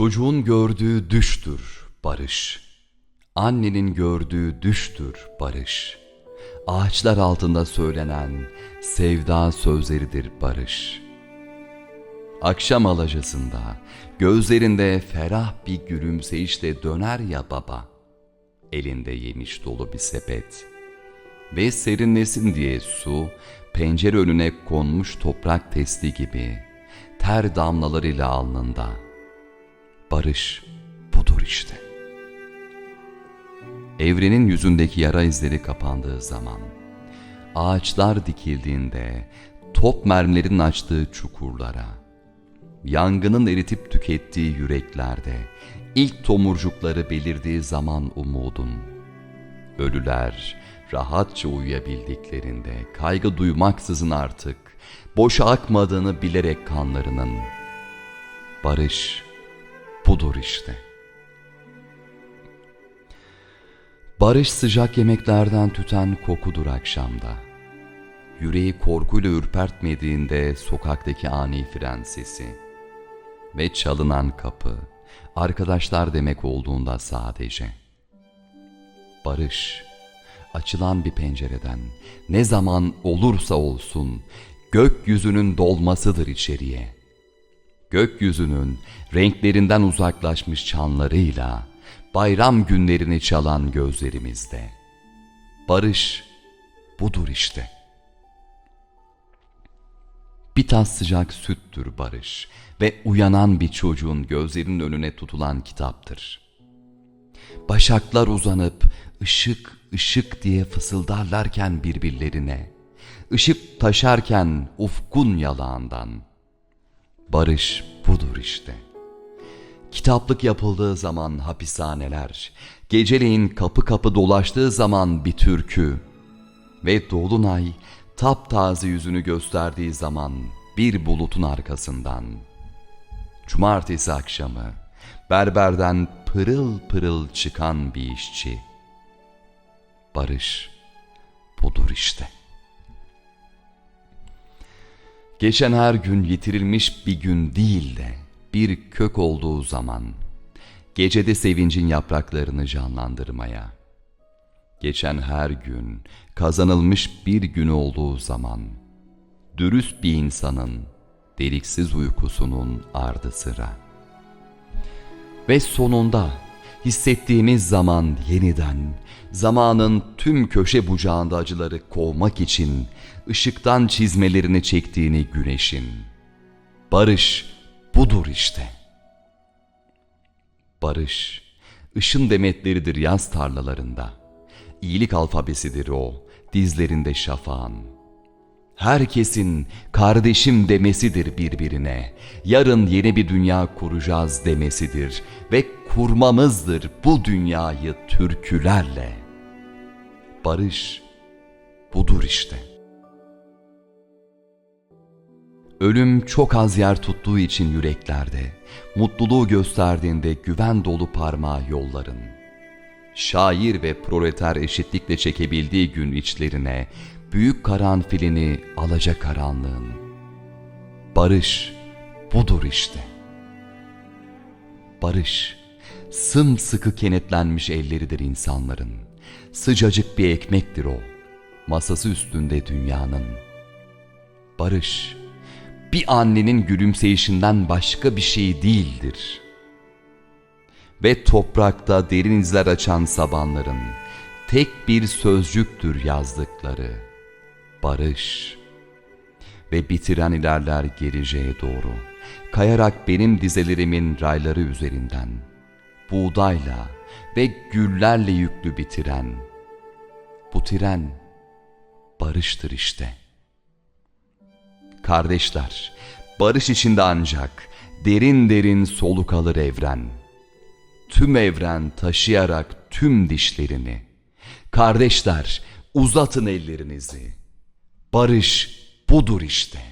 Çocuğun gördüğü düştür barış. Annenin gördüğü düştür barış. Ağaçlar altında söylenen sevda sözleridir barış. Akşam alacasında gözlerinde ferah bir gülümseyişle döner ya baba. Elinde yemiş dolu bir sepet. Ve serinlesin diye su pencere önüne konmuş toprak testi gibi ter damlalarıyla alnında. Barış budur işte. Evrenin yüzündeki yara izleri kapandığı zaman, ağaçlar dikildiğinde, top mermilerin açtığı çukurlara, yangının eritip tükettiği yüreklerde, ilk tomurcukları belirdiği zaman umudun, ölüler rahatça uyuyabildiklerinde, kaygı duymaksızın artık, boşa akmadığını bilerek kanlarının, barış budur işte. Barış sıcak yemeklerden tüten kokudur akşamda. Yüreği korkuyla ürpertmediğinde sokaktaki ani fren sesi ve çalınan kapı arkadaşlar demek olduğunda sadece. Barış açılan bir pencereden ne zaman olursa olsun gökyüzünün dolmasıdır içeriye. Gökyüzünün renklerinden uzaklaşmış çanlarıyla bayram günlerini çalan gözlerimizde. Barış budur işte. Bir tas sıcak süttür barış ve uyanan bir çocuğun gözlerinin önüne tutulan kitaptır. Başaklar uzanıp ışık ışık diye fısıldarlarken birbirlerine, ışık taşarken ufkun yalağından. Barış budur işte. Kitaplık yapıldığı zaman hapishaneler, geceleyin kapı kapı dolaştığı zaman bir türkü ve dolunay taptaze yüzünü gösterdiği zaman bir bulutun arkasından. Cumartesi akşamı berberden pırıl pırıl çıkan bir işçi. Barış budur işte. Geçen her gün yitirilmiş bir gün değil de bir kök olduğu zaman gecede sevincin yapraklarını canlandırmaya. Geçen her gün kazanılmış bir gün olduğu zaman dürüst bir insanın deliksiz uykusunun ardı sıra. Ve sonunda hissettiğimiz zaman yeniden zamanın tüm köşe bucağında acıları kovmak için ışıktan çizmelerini çektiğini güneşin. Barış budur işte. Barış, ışın demetleridir yaz tarlalarında. İyilik alfabesidir o, dizlerinde şafağın. Herkesin kardeşim demesidir birbirine. Yarın yeni bir dünya kuracağız demesidir ve kurmamızdır bu dünyayı türkülerle. Barış budur işte. Ölüm çok az yer tuttuğu için yüreklerde, mutluluğu gösterdiğinde güven dolu parmağı yolların. Şair ve proleter eşitlikle çekebildiği gün içlerine büyük karanfilini alaca karanlığın. Barış budur işte. Barış, sımsıkı kenetlenmiş elleridir insanların. Sıcacık bir ekmektir o, masası üstünde dünyanın. Barış, bir annenin gülümseyişinden başka bir şey değildir. Ve toprakta derin izler açan sabanların tek bir sözcüktür yazdıkları. Barış. Ve bitiren ilerler geleceğe doğru. Kayarak benim dizelerimin rayları üzerinden. Buğdayla ve güllerle yüklü bitiren. Bu tren barıştır işte.'' Kardeşler, barış içinde ancak derin derin soluk alır evren. Tüm evren taşıyarak tüm dişlerini. Kardeşler, uzatın ellerinizi. Barış budur işte.